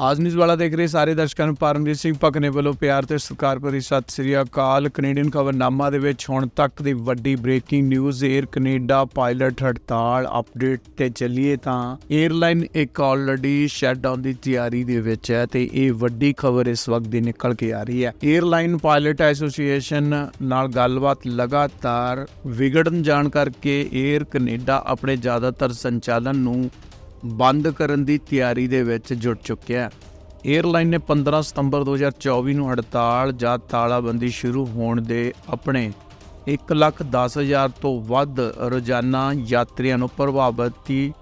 ਆਜ ਵਾਲਾ ਦੇਖ ਰਹੇ ਸਾਰੇ ਦਰਸ਼ਕਾਂ ਨੂੰ ਪਰਮਜੀਤ ਸਿੰਘ ਪਕਨੇ ਵੱਲੋਂ ਪਿਆਰ ਤੇ ਸਤਿਕਾਰ ਭਰੀ ਸਤਿ ਸ੍ਰੀ ਅਕਾਲ। ਕੈਨੇਡੀਅਨ ਖਬਰਨਾਮਾ ਦੇ ਵਿੱਚ ਹੁਣ ਤੱਕ ਦੀ ਵੱਡੀ breaking news Air Canada pilot ਹੜਤਾਲ ਅਪਡੇਟ ਤੇ ਚੱਲੀਏ ਤਾਂ 에ਅਰਲਾਈਨ ਇੱਕ ਆਲਰੇਡੀ ਸ਼ਟਡਾਊਨ ਦੀ ਤਿਆਰੀ ਦੇ ਵਿੱਚ ਹੈ ਤੇ ਇਹ ਵੱਡੀ ਖਬਰ ਇਸ ਵਕਤ ਦੀ ਨਿਕਲ ਕੇ ਆ ਰਹੀ ਹੈ। 에ਅਰਲਾਈਨ ਪਾਇਲਟ ਐਸੋਸੀਏਸ਼ਨ ਨਾਲ ਗੱਲਬਾਤ ਲਗਾਤਾਰ ਵਿਗੜਨ ਜਾਣ ਕਰਕੇ 에ਅਰ ਕੈਨੇਡਾ ਆਪਣੇ ਜ਼ਿਆਦਾਤਰ ਸੰਚਾਲਨ ਨੂੰ ਬੰਦ ਕਰਨ ਦੀ ਤਿਆਰੀ ਦੇ ਵਿੱਚ ਜੁਟ ਚੁੱਕਿਆ ਹੈ। 에ਅਰਲਾਈਨ ਨੇ 15 ਸਤੰਬਰ 2024 ਨੂੰ ਹੜਤਾਲ ਜਾਂ ਤਾਲਾਬੰਦੀ ਸ਼ੁਰੂ ਹੋਣ ਦੇ ਆਪਣੇ 110000 ਤੋਂ ਵੱਧ ਰੋਜ਼ਾਨਾ ਯਾਤਰੀਆਂ ਨੂੰ ਪ੍ਰਭਾਵਿਤ ਕੀ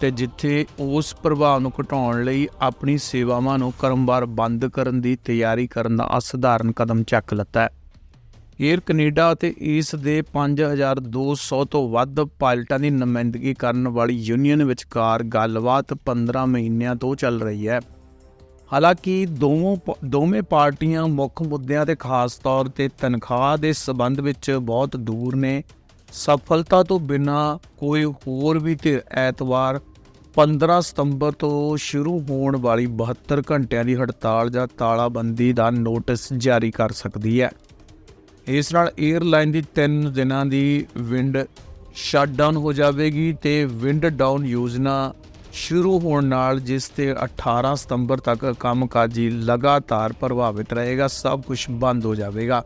ਤੇ ਜਿੱਥੇ ਉਸ ਪ੍ਰਭਾਵ ਨੂੰ ਘਟਾਉਣ ਲਈ ਆਪਣੀ ਸੇਵਾਵਾਂ ਨੂੰ ਕਰਮਵਾਰ ਬੰਦ ਕਰਨ ਦੀ ਤਿਆਰੀ ਕਰਨ ਦਾ ਅਸਧਾਰਨ ਕਦਮ ਚੱਕ ਲਿੱਤਾ ਹੈ। ਏਅਰ ਕੈਨੇਡਾ ਅਤੇ ਇਸ ਦੇ 5200 ਤੋਂ ਵੱਧ ਪਾਇਲਟਾਂ ਦੀ ਨੁਮਾਇੰਦਗੀ ਕਰਨ ਵਾਲੀ ਯੂਨੀਅਨ ਵਿਚਕਾਰ ਗੱਲਬਾਤ 15 ਮਹੀਨਿਆਂ ਤੋਂ ਚੱਲ ਰਹੀ ਹੈ। ਹਾਲਾਂਕਿ ਦੋਵੇਂ ਪ- ਦੋਵੇਂ ਪਾਰਟੀਆਂ ਮੁੱਖ ਮੁੱਦਿਆਂ ਤੇ ਖਾਸ ਤੌਰ ਤੇ ਤਨਖਾਹ ਦੇ ਸਬੰਧ ਵਿੱਚ ਬਹੁਤ ਦੂਰ ਨੇ। ਸਫਲਤਾ ਤੋਂ ਬਿਨਾ ਕੋਈ ਹੋਰ ਵੀ ਤੇ ਐਤਵਾਰ 15 ਸਤੰਬਰ ਤੋਂ ਸ਼ੁਰੂ ਹੋਣ ਵਾਲੀ 72 ਘੰਟਿਆਂ ਦੀ ਹੜਤਾਲ ਜਾਂ ਤਾਲਾਬੰਦੀ ਦਾ ਨੋਟਿਸ ਜਾਰੀ ਕਰ ਸਕਦੀ ਹੈ। ਇਸ ਨਾਲ 에ਅਰਲਾਈਨ ਦੀ 3 ਦਿਨਾਂ ਦੀ ਵਿੰਡ ਸ਼ਟਡਾਊਨ ਹੋ ਜਾਵੇਗੀ ਤੇ ਵਿੰਡ ਡਾਊਨ ਯੋਜਨਾ ਸ਼ੁਰੂ ਹੋਣ ਨਾਲ ਜਿਸ ਤੇ 18 ਸਤੰਬਰ ਤੱਕ ਕੰਮ ਕਾਜੀ ਲਗਾਤਾਰ ਪ੍ਰਭਾਵਿਤ ਰਹੇਗਾ, ਸਭ ਕੁਝ ਬੰਦ ਹੋ ਜਾਵੇਗਾ।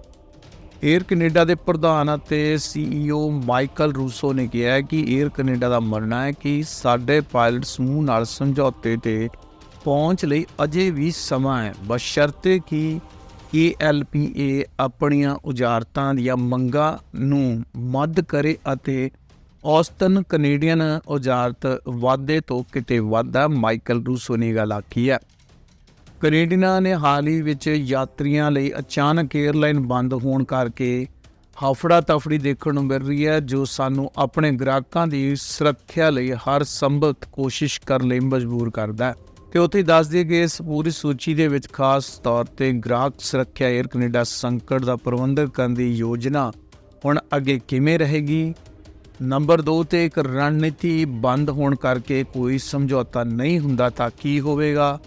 에ਅਰ ਕੈਨੇਡਾ ਦੇ ਪ੍ਰਧਾਨ ਅਤੇ ਸੀਈਓ ਮਾਈਕਲ ਰੂਸੋ ਨੇ ਕਿਹਾ ਹੈ ਕਿ 에ਅਰ ਕੈਨੇਡਾ ਦਾ ਮੰਨਣਾ ਹੈ ਕਿ ਸਾਡੇ ਪਾਇਲਟ ਸਮੂਹ ਨਾਲ ਸਮਝੌਤੇ ਤੇ ਪਹੁੰਚ ਲਈ ਅਜੇ ਵੀ ਸਮਾਂ ਹੈ। ਬਸ਼ਰਤੇ ਕਿ ਏਐਲਪੀਏ ਆਪਣੀਆਂ ਉਜਾਰਤਾਂ ਦੀਆਂ ਮੰਗਾਂ ਨੂੰ ਮੱਧ ਕਰੇ ਅਤੇ ਔਸਤਨ ਕੈਨੇਡੀਅਨ ਉਜਾਰਤ ਵਾਧੇ ਤੋਂ ਕਿਤੇ ਵਾਧਾ ਮਾਈਕਲ ਰੂਸੋ ਨੇ ਗੱਲ ਆਖੀ ਹੈ। ਕੈਨੇਡੀਅਨਾਂ ਨੇ ਹਾਲ ਹੀ ਵਿੱਚ ਯਾਤਰੀਆਂ ਲਈ ਅਚਾਨਕ 에ਅਰਲਾਈਨ ਬੰਦ ਹੋਣ ਕਰਕੇ ਹਫੜਾ ਤਫੜੀ ਦੇਖਣ ਨੂੰ ਮਿਲ ਰਹੀ ਹੈ, ਜੋ ਸਾਨੂੰ ਆਪਣੇ ਗ੍ਰਾਹਕਾਂ ਦੀ ਸੁਰੱਖਿਆ ਲਈ ਹਰ ਸੰਭਵ ਕੋਸ਼ਿਸ਼ ਕਰਨ ਲਈ ਮਜਬੂਰ ਕਰਦਾ ਹੈ। ਕਿ ਉੱਥੇ ਦੱਸ ਦਿਆ ਕਿ ਇਸ ਪੂਰੀ ਸੂਚੀ ਦੇ ਵਿੱਚ ਖਾਸ ਤੌਰ ਤੇ ਗ੍ਰਾਹਕ ਸੁਰੱਖਿਆ ਏਅਰ ਕੈਨੇਡਾ ਸੰਕਟ ਦਾ ਪ੍ਰਬੰਧਨ ਕਰਨ ਦੀ ਯੋਜਨਾ ਹੁਣ ਅੱਗੇ ਕਿਵੇਂ ਰਹੇਗੀ? ਨੰਬਰ 2 ਤੇ ਇੱਕ ਰਣਨੀਤੀ ਬੰਦ ਹੋਣ ਕਰਕੇ ਕੋਈ ਸਮਝੌਤਾ ਨਹੀਂ ਹੁੰਦਾ ਤਾਂ ਕੀ ਹੋਵੇਗਾ?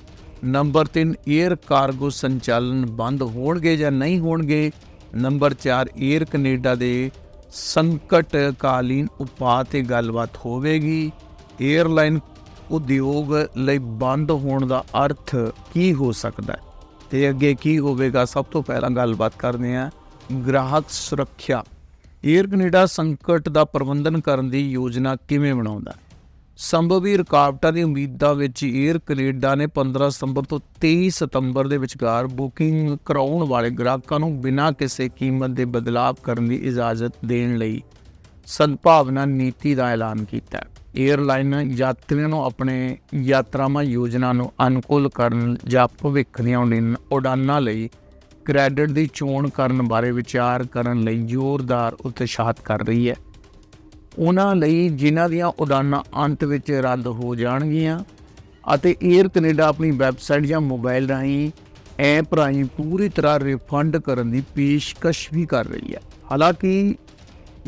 ਨੰਬਰ 3 ਏਅਰ ਕਾਰਗੋ ਸੰਚਾਲਨ ਬੰਦ ਹੋਣਗੇ ਜਾਂ ਨਹੀਂ ਹੋਣਗੇ? ਨੰਬਰ 4 ਏਅਰ ਕੈਨੇਡਾ ਦੇ ਸੰਕਟ ਕਾਲੀਨ ਉਪਾਅ ਤੇ ਗੱਲਬਾਤ ਹੋਵੇਗੀ। 에ਅਰਲਾਈਨ ਉਦਯੋਗ ਲਈ ਬੰਦ ਹੋਣ ਦਾ ਅਰਥ ਕੀ ਹੋ ਸਕਦਾ ਹੈ? ਤੇ ਅੱਗੇ ਕੀ ਹੋਵੇਗਾ? ਸਭ ਤੋਂ ਪਹਿਲਾਂ ਗੱਲਬਾਤ ਕਰਦੇ ਹਾਂ ਗ੍ਰਾਹਕ ਸੁਰੱਖਿਆ। 에ਅਰ ਕੈਨੇਡਾ ਸੰਕਟ ਦਾ ਪ੍ਰਬੰਧਨ ਕਰਨ ਦੀ ਯੋਜਨਾ ਕਿਵੇਂ ਬਣਾਉਂਦਾ? ਸੰਭਵੀ ਰੁਕਾਵਟਾਂ ਦੀ ਉਮੀਦਾਂ ਵਿੱਚ 에ਅਰ ਕੈਨੇਡਾ ਨੇ 15 ਸਤੰਬਰ ਤੋਂ 23 ਸਤੰਬਰ ਦੇ ਵਿਚਕਾਰ ਬੁਕਿੰਗ ਕਰਾਉਣ ਵਾਲੇ ਗ੍ਰਾਹਕਾਂ ਨੂੰ ਬਿਨਾਂ ਕਿਸੇ ਕੀਮਤ ਦੇ ਬਦਲਾਅ ਕਰਨ ਦੀ ਇਜਾਜ਼ਤ ਦੇਣ ਲਈ ਸਦਭਾਵਨਾ ਨੀਤੀ ਦਾ ਐਲਾਨ ਕੀਤਾ ਹੈ। 에ਅਰਲਾਈਨ ਯਾਤਰੀਆਂ ਨੂੰ ਆਪਣੇ ਯਾਤਰਾਵਾਂ ਯੋਜਨਾ ਨੂੰ ਅਨੁਕੂਲ ਕਰਨ ਜਾਂ ਭਵਿੱਖ ਦੀਆਂ ਉਡਾਨ- ਉਡਾਨਾਂ ਲਈ ਕ੍ਰੈਡਿਟ ਦੀ ਚੋਣ ਕਰਨ ਬਾਰੇ ਵਿਚਾਰ ਕਰਨ ਲਈ ਜ਼ੋਰਦਾਰ ਉਤਸ਼ਾਹਤ ਕਰ ਰਹੀ ਹੈ। ਉਹਨਾਂ ਲਈ ਜਿਨ੍ਹਾਂ ਦੀਆਂ ਉਡਾਨਾਂ ਅੰਤ ਵਿੱਚ ਰੱਦ ਹੋ ਜਾਣਗੀਆਂ ਅਤੇ 에ਅਰ ਕੈਨੇਡਾ ਆਪਣੀ ਵੈਬਸਾਈਟ ਜਾਂ ਮੋਬਾਈਲ ਰਾਹੀਂ ਐਪ ਰਾਹੀਂ ਪੂਰੀ ਤਰ੍ਹਾਂ ਰਿਫੰਡ ਕਰਨ ਦੀ ਪੇਸ਼ਕਸ਼ ਵੀ ਕਰ ਰਹੀ ਹੈ। ਹਾਲਾਂਕਿ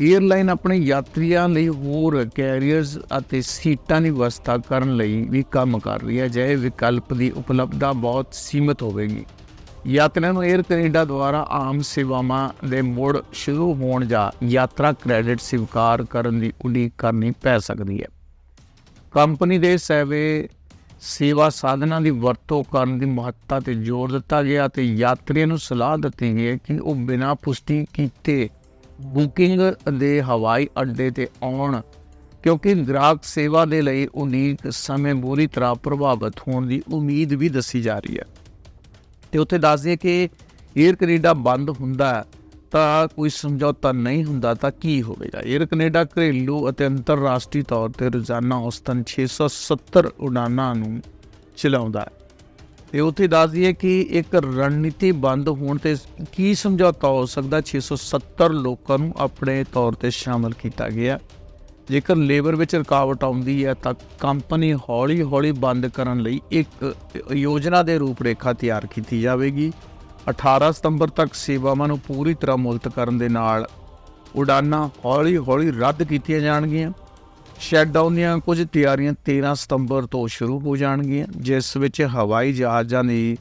ਏਅਰਲਾਈਨ ਆਪਣੇ ਯਾਤਰੀਆਂ ਲਈ ਹੋਰ ਕੈਰੀਅਰਸ ਅਤੇ ਸੀਟਾਂ ਦੀ ਵਿਵਸਥਾ ਕਰਨ ਲਈ ਵੀ ਕੰਮ ਕਰ ਰਹੀ ਹੈ। ਜੇ ਵਿਕਲਪ ਦੀ ਉਪਲਬਧਤਾ ਬਹੁਤ ਸੀਮਿਤ ਹੋਵੇਗੀ। ਯਾਤਰੀਆਂ ਨੂੰ 에ਅਰ ਕੈਨੇਡਾ ਦੁਆਰਾ ਆਮ ਸੇਵਾਵਾਂ ਦੇ ਮੁੜ ਸ਼ੁਰੂ ਹੋਣ ਜਾਂ ਯਾਤਰਾ ਕ੍ਰੈਡਿਟ ਸਵੀਕਾਰ ਕਰਨ ਦੀ ਉਡੀਕ ਕਰਨੀ ਪੈ ਸਕਦੀ ਹੈ। ਕੰਪਨੀ ਦੇ ਸੇਵੇ ਸੇਵਾ ਸਾਧਨਾਂ ਦੀ ਵਰਤੋਂ ਕਰਨ ਦੀ ਮਹੱਤਤਾ ਤੇ ਜ਼ੋਰ ਦਿੱਤਾ ਗਿਆ ਤੇ ਯਾਤਰੀਆਂ ਨੂੰ ਸਲਾਹ ਦਿੱਤੀ ਗਈ ਹੈ ਕਿ ਉਹ ਬਿਨਾਂ ਪੁਸ਼ਟੀ ਕੀਤੇ ਬੁਕਿੰਗ ਦੇ ਹਵਾਈ ਅੱਡੇ ਤੇ ਆਉਣ, ਕਿਉਂਕਿ ਗ੍ਰਾਹਕ ਸੇਵਾ ਦੇ ਲਈ ਉਨੀਕ ਸਮੇਂ ਬੁਰੀ ਤਰ੍ਹਾਂ ਪ੍ਰਭਾਵਿਤ ਹੋਣ ਦੀ ਉਮੀਦ ਵੀ ਦੱਸੀ ਜਾ ਰਹੀ ਹੈ। ਤੇ ਉੱਥੇ ਦੱਸ ਦਈਏ ਕਿ 에ਅਰ ਕੈਨੇਡਾ ਬੰਦ ਹੁੰਦਾ ਤਾਂ ਕੋਈ ਸਮਝੌਤਾ ਨਹੀਂ ਹੁੰਦਾ, ਤਾਂ ਕੀ ਹੋਵੇਗਾ? 에ਅਰ ਕੈਨੇਡਾ ਘਰੇਲੂ ਅਤੇ ਅੰਤਰਰਾਸ਼ਟਰੀ ਤੌਰ ਤੇ ਰੋਜ਼ਾਨਾ ਔਸਤਨ 670 ਉਡਾਨਾਂ ਨੂੰ ਚਲਾਉਂਦਾ ਹੈ। ਤੇ ਉੱਥੇ ਦੱਸ ਦਈਏ ਕਿ ਇੱਕ ਰਣਨੀਤੀ ਬੰਦ ਹੋਣ ਤੇ ਕੀ ਸਮਝੌਤਾ ਹੋ ਸਕਦਾ? 670 ਲੋਕਾਂ ਨੂੰ ਆਪਣੇ ਤੌਰ ਤੇ ਸ਼ਾਮਲ ਕੀਤਾ ਗਿਆ। ਜੇਕਰ ਲੇਬਰ ਵਿੱਚ ਰੁਕਾਵਟ ਆਉਂਦੀ ਹੈ ਤਾਂ ਕੰਪਨੀ ਹੌਲੀ-ਹੌਲੀ ਬੰਦ ਕਰਨ ਲਈ ਇੱਕ ਯੋਜਨਾ ਦੇ ਰੂਪਰੇਖਾ ਤਿਆਰ ਕੀਤੀ ਜਾਵੇਗੀ। 18 ਸਤੰਬਰ ਤੱਕ ਸੇਵਾਵਾਂ ਨੂੰ ਪੂਰੀ ਤਰ੍ਹਾਂ ਮੁਲਤ ਕਰਨ ਦੇ ਨਾਲ ਉਡਾਨਾਂ ਹੌਲੀ-ਹੌਲੀ ਰੱਦ ਕੀਤੀਆਂ ਜਾਣਗੀਆਂ। ਸ਼ਟਡਾਊਨ ਦੀਆਂ ਕੁਝ ਤਿਆਰੀਆਂ 13 ਸਤੰਬਰ ਤੋਂ ਸ਼ੁਰੂ ਹੋ ਜਾਣਗੀਆਂ, ਜਿਸ ਵਿੱਚ ਹਵਾਈ ਜਹਾਜ਼ਾਂ ਦੀ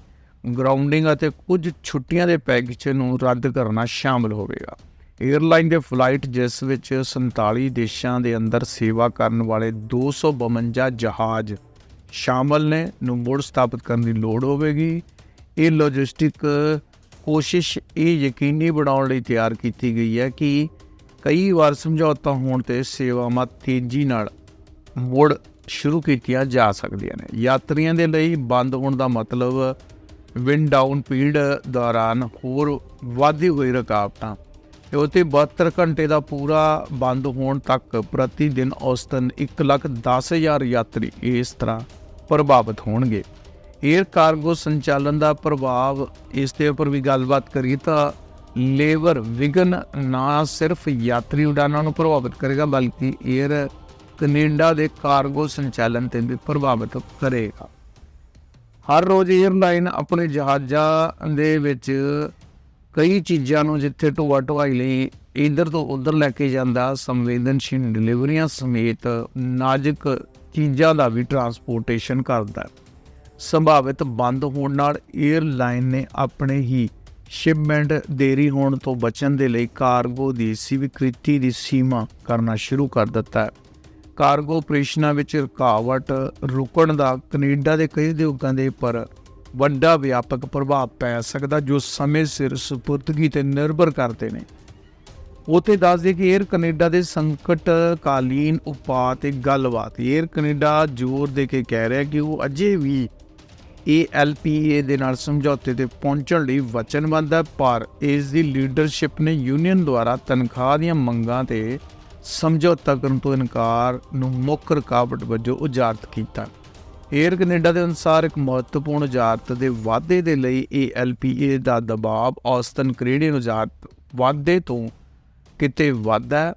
ਗਰਾਊਂਡਿੰਗ ਅਤੇ ਕੁਝ ਛੁੱਟੀਆਂ ਦੇ ਪੈਕੇਜ ਨੂੰ ਰੱਦ ਕਰਨਾ ਸ਼ਾਮਲ ਹੋਵੇਗਾ। 에ਅਰਲਾਈਨ ਦੇ ਫਲਾਈਟ ਜਿਸ ਵਿੱਚ 47 ਦੇਸ਼ਾਂ ਦੇ ਅੰਦਰ ਸੇਵਾ ਕਰਨ ਵਾਲੇ 252 ਜਹਾਜ਼ ਸ਼ਾਮਲ ਨੇ, ਨੂੰ ਮੁੜ ਸਥਾਪਿਤ ਕਰਨ ਦੀ ਲੋੜ ਹੋਵੇਗੀ। ਇਹ ਲੌਜਿਸਟਿਕ ਕੋਸ਼ਿਸ਼ ਇਹ ਯਕੀਨੀ ਬਣਾਉਣ ਲਈ ਤਿਆਰ ਕੀਤੀ ਗਈ ਹੈ ਕਿ ਕਈ ਵਾਰ ਸਮਝੌਤਾ ਹੋਣ ਤੇ ਸੇਵਾਵਾਂ ਤੇਜ਼ੀ ਨਾਲ ਮੁੜ ਸ਼ੁਰੂ ਕੀਤੀਆਂ ਜਾ ਸਕਦੀਆਂ ਨੇ। ਯਾਤਰੀਆਂ ਦੇ ਲਈ ਬੰਦ ਹੋਣ ਦਾ ਮਤਲਬ ਵਿੰਡ ਡਾਊਨ ਪੀਰੀਅਡ ਦੌਰਾਨ ਹੋਰ ਵਾਧੀ ਹੋਈ ਰੁਕਾਵਟਾਂ। ਤੇ ਉਤੇ 72 ਘੰਟੇ ਦਾ ਪੂਰਾ ਬੰਦ ਹੋਣ ਤੱਕ ਪ੍ਰਤੀ ਦਿਨ ਔਸਤਨ 110000 ਯਾਤਰੀ ਇਸ ਤਰ੍ਹਾਂ ਪ੍ਰਭਾਵਿਤ ਹੋਣਗੇ। 에ਅਰ ਕਾਰਗੋ ਸੰਚਾਲਨ ਦਾ ਪ੍ਰਭਾਵ ਇਸ ਦੇ ਉੱਪਰ ਵੀ ਗੱਲਬਾਤ ਕਰੀ ਤਾਂ ਲੇਬਰ ਵਿਗਨ ਨਾ ਸਿਰਫ ਯਾਤਰੀ ਉਡਾਨਾਂ ਨੂੰ ਪ੍ਰਭਾਵਿਤ ਕਰੇਗਾ, ਬਲਕਿ 에ਅਰ ਕੈਨੇਡਾ ਦੇ ਕਾਰਗੋ ਸੰਚਾਲਨ ਤੇ ਵੀ ਪ੍ਰਭਾਵਿਤ ਕਰੇਗਾ। ਹਰ ਰੋਜ਼ 에ਅਰਲਾਈਨ ਆਪਣੇ ਜਹਾਜ਼ਾਂ ਦੇ ਵਿੱਚ ਕਈ ਚੀਜ਼ਾਂ ਨੂੰ ਜਿੱਥੇ ਢੋਆ ਢੋਾਈ ਲਈ ਇਧਰ ਤੋਂ ਉੱਧਰ ਲੈ ਕੇ ਜਾਂਦਾ, ਸੰਵੇਦਨਸ਼ੀਲ ਡਿਲੀਵਰੀਆਂ ਸਮੇਤ ਨਾਜ਼ੁਕ ਚੀਜ਼ਾਂ ਦਾ ਵੀ ਟਰਾਂਸਪੋਰਟੇਸ਼ਨ ਕਰਦਾ ਸੰਭਾਵਿਤ ਬੰਦ ਹੋਣ ਨਾਲ 에ਅਰਲਾਈਨ ਨੇ ਆਪਣੇ ਹੀ ਸ਼ਿਪਮੈਂਟ ਦੇਰੀ ਹੋਣ ਤੋਂ ਬਚਣ ਦੇ ਲਈ ਕਾਰਗੋ ਦੀ ਸਵੀਕ੍ਰਿਤੀ ਦੀ ਸੀਮਾ ਕਰਨਾ ਸ਼ੁਰੂ ਕਰ ਦਿੱਤਾ ਹੈ। ਕਾਰਗੋ ਆਪਰੇਸ਼ਨਾਂ ਵਿੱਚ ਰੁਕਾਵਟ ਰੁਕਣ ਦਾ ਕੈਨੇਡਾ ਦੇ ਕਈ ਉਦਯੋਗਾਂ ਦੇ ਪਰ ਵੱਡਾ ਵਿਆਪਕ ਪ੍ਰਭਾਵ ਪੈ ਸਕਦਾ ਜੋ ਸਮੇਂ ਸਿਰ ਸਪੁਰਦਗੀ ਤੇ ਨਿਰਭਰ ਕਰਦੇ ਨੇ। ਉਥੇ ਦੱਸਦੇ ਕਿ 에ਅਰ ਕੈਨੇਡਾ ਦੇ ਸੰਕਟ ਕਾਲੀਨ ਉਪਾਅ ਤੇ ਗੱਲਬਾਤ। 에ਅਰ ਕੈਨੇਡਾ ਜ਼ੋਰ ਦੇ ਕੇ ਕਹਿ ਰਿਹਾ ਕਿ ਉਹ ਅਜੇ ਵੀ ALPA ਦੇ ਨਾਲ ਸਮਝੌਤੇ ਤੇ ਪਹੁੰਚਣ ਲਈ ਵਚਨਬੱਧ ਹੈ, ਪਰ ਇਸ ਦੀ ਲੀਡਰਸ਼ਿਪ ਨੇ ਯੂਨੀਅਨ ਦੁਆਰਾ ਤਨਖਾਹ ਦੀਆਂ ਮੰਗਾਂ ਤੇ ਸਮਝੌਤਾ ਕਰਨ ਤੋਂ ਇਨਕਾਰ ਨੂੰ ਮੁੱਖ ਰੁਕਾਵਟ ਵਜੋਂ ਉਜਾਗਰ ਕੀਤਾ। ਏਅਰ ਕੈਨੇਡਾ ਦੇ ਅਨੁਸਾਰ ਇੱਕ ਮਹੱਤਵਪੂਰਨ ਉਜਾਰਤ ਦੇ ਵਾਧੇ ਦੇ ਲਈ ALPA ਦਾ ਦਬਾਅ ਔਸਤਨ ਕੈਨੇਡੀਅਨ ਉਜਾਰਤ ਵਾਧੇ ਤੋਂ ਕਿਤੇ ਵਾਧਾ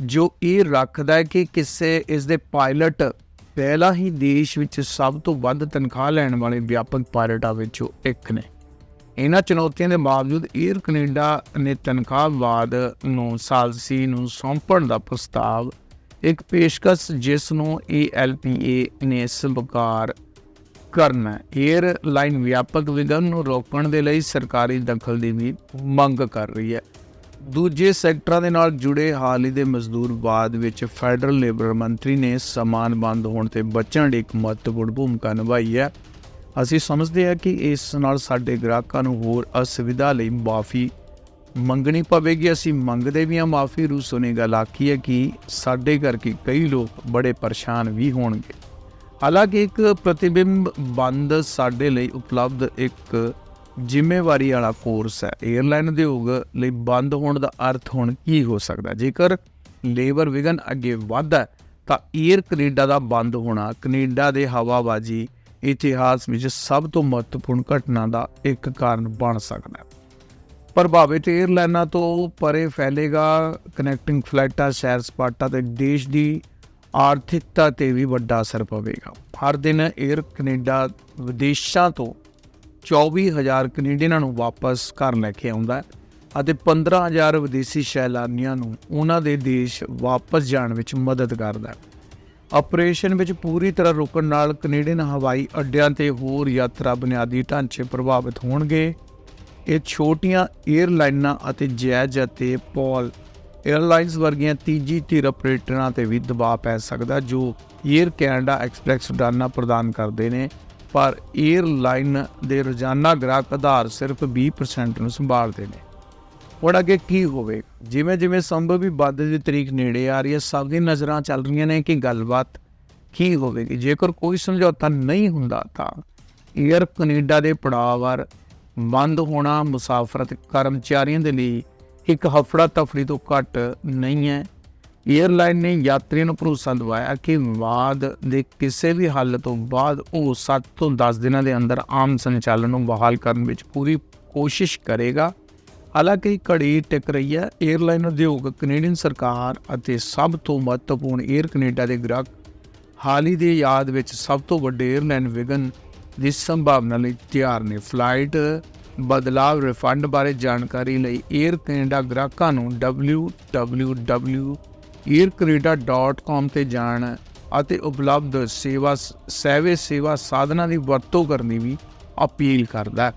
ਜੋ ਇਹ ਰੱਖਦਾ ਹੈ ਕਿ ਕਿਸੇ ਇਸ ਦੇ ਪਾਇਲਟ ਪਹਿਲਾਂ ਹੀ ਦੇਸ਼ ਵਿੱਚ ਸਭ ਤੋਂ ਵੱਧ ਤਨਖਾਹ ਲੈਣ ਵਾਲੇ ਵਿਆਪਕ ਪਾਇਲਟਾਂ ਵਿੱਚੋਂ ਇੱਕ ਨੇ। ਇਹਨਾਂ ਚੁਣੌਤੀਆਂ ਦੇ ਬਾਵਜੂਦ 에ਅਰ ਕੈਨੇਡਾ ਨੇ ਤਨਖਾਹਵਾਦ ਨੂੰ ਸਾਲਸੀ ਨੂੰ ਸੌਂਪਣ ਦਾ ਪ੍ਰਸਤਾਵ ਇੱਕ ਪੇਸ਼ਕਸ਼ ਜਿਸ ਨੂੰ ALPA ਨੇ ਸਵੀਕਾਰ ਕਰਨਾ 에ਅਰਲਾਈਨ ਵਿਆਪਕ ਵਿਗਨ ਨੂੰ ਰੋਕਣ ਦੇ ਲਈ ਸਰਕਾਰੀ ਦਖਲ ਦੀ ਵੀ ਮੰਗ ਕਰ ਰਹੀ ਹੈ। ਦੂਜੇ ਸੈਕਟਰਾਂ ਦੇ ਨਾਲ ਜੁੜੇ ਹਾਲ ਹੀ ਦੇ ਮਜ਼ਦੂਰ ਬਾਅਦ ਵਿੱਚ ਫੈਡਰਲ ਲੇਬਰ ਮੰਤਰੀ ਨੇ ਸਮਾਨ ਬੰਦ ਹੋਣ ਤੇ ਬਚਣ ਲਈ ਇੱਕ ਮਹੱਤਵਪੂਰਨ ਭੂਮਿਕਾ ਨਿਭਾਈ ਹੈ। ਅਸੀਂ ਸਮਝਦੇ ਹਾਂ ਕਿ ਇਸ ਨਾਲ ਸਾਡੇ ਗ੍ਰਾਹਕਾਂ ਨੂੰ ਹੋਰ ਅਸੁਵਿਧਾ ਲਈ ਮਾਫੀ ਮੰਗਣੀ ਪਵੇਗੀ। ਅਸੀਂ ਮੰਗਦੇ ਵੀ ਹਾਂ ਮਾਫੀ। ਰੂਸੋ ਨੇ ਗੱਲ ਆਖੀ ਹੈ ਕਿ ਸਾਡੇ ਕਰਕੇ ਕਈ ਲੋਕ ਬੜੇ ਪਰੇਸ਼ਾਨ ਵੀ ਹੋਣਗੇ। ਹਾਲਾਂਕਿ ਇੱਕ ਪ੍ਰਤੀਬਿੰਬ ਬੰਦ ਸਾਡੇ ਲਈ ਉਪਲਬਧ ਇੱਕ ਜ਼ਿੰਮੇਵਾਰੀ ਵਾਲਾ ਕੋਰਸ ਹੈ। 에ਅਰਲਾਈਨ ਉਦਯੋਗ ਲਈ ਬੰਦ ਹੋਣ ਦਾ ਅਰਥ ਹੁਣ ਕੀ ਹੋ ਸਕਦਾ ਜੇਕਰ ਲੇਬਰ ਵਿਗਨ ਅੱਗੇ ਵੱਧਦਾ ਤਾਂ 에ਅਰ ਕੈਨੇਡਾ ਦਾ ਬੰਦ ਹੋਣਾ, ਕੈਨੇਡਾ ਦੇ ਹਵਾਬਾਜੀ ਇਤਿਹਾਸ ਵਿੱਚ ਸਭ ਤੋਂ ਮਹੱਤਵਪੂਰਨ ਘਟਨਾ ਦਾ ਇੱਕ ਕਾਰਨ ਬਣ ਸਕਦਾ ਪ੍ਰਭਾਵਿਤ 에ਅਰਲਾਈਨਾਂ ਤੋਂ ਪਰੇ ਫੈਲੇਗਾ ਕਨੈਕਟਿੰਗ ਫਲਾਈਟਾਂ ਸੈਰ ਸਪਾਟਾ ਤੇ ਦੇਸ਼ ਦੀ ਆਰਥਿਕਤਾ ਤੇ ਵੀ ਵੱਡਾ ਅਸਰ ਪਵੇਗਾ। ਹਰ ਦਿਨ 에ਅਰ ਕੈਨੇਡਾ ਵਿਦੇਸ਼ਾਂ ਤੋਂ 24000 ਕੈਨੇਡੀਅਨਾਂ ਨੂੰ ਵਾਪਸ ਘਰ ਲੈ ਕੇ ਆਉਂਦਾ ਅਤੇ 15000 ਵਿਦੇਸੀ ਸੈਲਾਨੀਆਂ ਨੂੰ ਉਹਨਾਂ ਦੇ ਦੇਸ਼ ਵਾਪਸ ਜਾਣ ਵਿੱਚ ਮਦਦ ਕਰਦਾ ਆਪਰੇਸ਼ਨ ਵਿੱਚ ਪੂਰੀ ਤਰ੍ਹਾਂ ਰੁਕਣ ਨਾਲ ਕੈਨੇਡੀਅਨ ਹਵਾਈ ਅੱਡਿਆਂ ਤੇ ਹੋਰ ਯਾਤਰਾ ਬੁਨਿਆਦੀ ਢਾਂਚੇ ਪ੍ਰਭਾਵਿਤ ਹੋਣਗੇ। ਇਹ ਛੋਟੀਆਂ 에ਅਰਲਾਈਨਾਂ ਅਤੇ ਜੈਜ ਅਤੇ ਪੌਲ 에ਅਰਲਾਈਨਸ ਵਰਗੀਆਂ ਤੀਜੀ ਧਿਰ ਆਪਰੇਟਰਾਂ ਤੇ ਵੀ ਦਬਾਅ ਪੈ ਸਕਦਾ ਜੋ 에ਅਰ ਕੈਨੇਡਾ ਐਕਸਪ੍ਰੈਸ ਉਡਾਨਾਂ ਪ੍ਰਦਾਨ ਕਰਦੇ ਨੇ। ਪਰ 에ਅਰਲਾਈਨ ਦੇ ਰੋਜ਼ਾਨਾ ਗ੍ਰਾਹਕ ਆਧਾਰ ਸਿਰਫ 20% ਨੂੰ ਸੰਭਾਲਦੇ ਨੇ। ਹੁਣ ਅੱਗੇ ਕੀ ਹੋਵੇ? ਜਿਵੇਂ ਜਿਵੇਂ ਸੰਭਵ ਵੀ ਵੱਧ ਦੀ ਤਰੀਕ ਨੇੜੇ ਆ ਰਹੀ ਹੈ, ਸਭ ਦੀ ਨਜ਼ਰਾਂ ਚੱਲ ਰਹੀਆਂ ਨੇ ਕਿ ਗੱਲਬਾਤ ਕੀ ਹੋਵੇਗੀ। ਜੇਕਰ ਕੋਈ ਸਮਝੌਤਾ ਨਹੀਂ ਹੁੰਦਾ ਤਾਂ 에ਅਰ ਕੈਨੇਡਾ ਦੇ ਪੜਾਵਰ ਬੰਦ ਹੋਣਾ ਮੁਸਾਫਰ ਅਤੇ ਕਰਮਚਾਰੀਆਂ ਦੇ ਲਈ ਇੱਕ ਹਫੜਾ ਤਫੜੀ ਤੋਂ ਘੱਟ ਨਹੀਂ ਹੈ। ਏਅਰਲਾਈਨ ਨੇ ਯਾਤਰੀਆਂ ਨੂੰ ਭਰੋਸਾ ਦਵਾਇਆ ਕਿ ਵਿਵਾਦ ਦੇ ਕਿਸੇ ਵੀ ਹੱਲ ਤੋਂ ਬਾਅਦ ਉਹ 7 ਤੋਂ 10 ਦਿਨਾਂ ਦੇ ਅੰਦਰ ਆਮ ਸੰਚਾਲਨ ਨੂੰ ਬਹਾਲ ਕਰਨ ਵਿੱਚ ਪੂਰੀ ਕੋਸ਼ਿਸ਼ ਕਰੇਗਾ। ਹਾਲਾਂਕਿ ਘੜੀ ਟਿਕ ਰਹੀ ਹੈ ਏਅਰਲਾਈਨ ਉਦਯੋਗ ਕੈਨੇਡੀਅਨ ਸਰਕਾਰ ਅਤੇ ਸਭ ਤੋਂ ਮਹੱਤਵਪੂਰਨ 에ਅਰ ਕੈਨੇਡਾ ਦੇ ਗ੍ਰਾਹਕ ਹਾਲ ਹੀ ਦੇ ਯਾਦ ਵਿੱਚ ਸਭ ਤੋਂ ਵੱਡੇ ਏਅਰਲਾਈਨ ਵਿਗਨ ਦੀ ਸੰਭਾਵਨਾ ਲਈ ਤਿਆਰ ਨੇ। ਫਲਾਈਟ ਬਦਲਾਵ ਰਿਫੰਡ ਬਾਰੇ ਜਾਣਕਾਰੀ ਲਈ 에ਅਰ ਕੈਨੇਡਾ ਗ੍ਰਾਹਕਾਂ ਨੂੰ www aircanada.com ਤੇ ਜਾਣ ਅਤੇ ਉਪਲਬਧ ਸੇਵਾ ਸੇਵੇ ਸੇਵਾ ਸਾਧਨਾਂ ਦੀ ਵਰਤੋਂ ਕਰਨ ਦੀ ਵੀ ਅਪੀਲ ਕਰਦਾ ਹੈ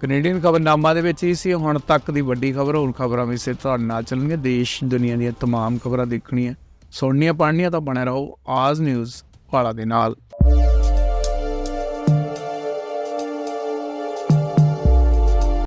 ਕੈਨੇਡੀਅਨ ਖਬਰਨਾਮਾ ਦੇ ਵਿੱਚ ਇਹ ਸੀ ਹੁਣ ਤੱਕ ਦੀ ਵੱਡੀ ਖਬਰ ਹੋਰ ਖਬਰਾਂ ਵੀ ਸੇ ਤੁਹਾਡੇ ਨਾਲ ਚੱਲਣਗੀਆਂ ਦੇਸ਼ ਦੁਨੀਆ ਦੀਆਂ तमाम ਖਬਰਾਂ ਦੇਖਣੀਆਂ ਸੁਣਨੀਆਂ ਪੜ੍ਹਨੀਆਂ ਤਾਂ ਬਣੇ ਰਹੋ ਆਜ਼ ਨਿਊਜ਼ ਵਾਲਾ ਦੇ ਨਾਲ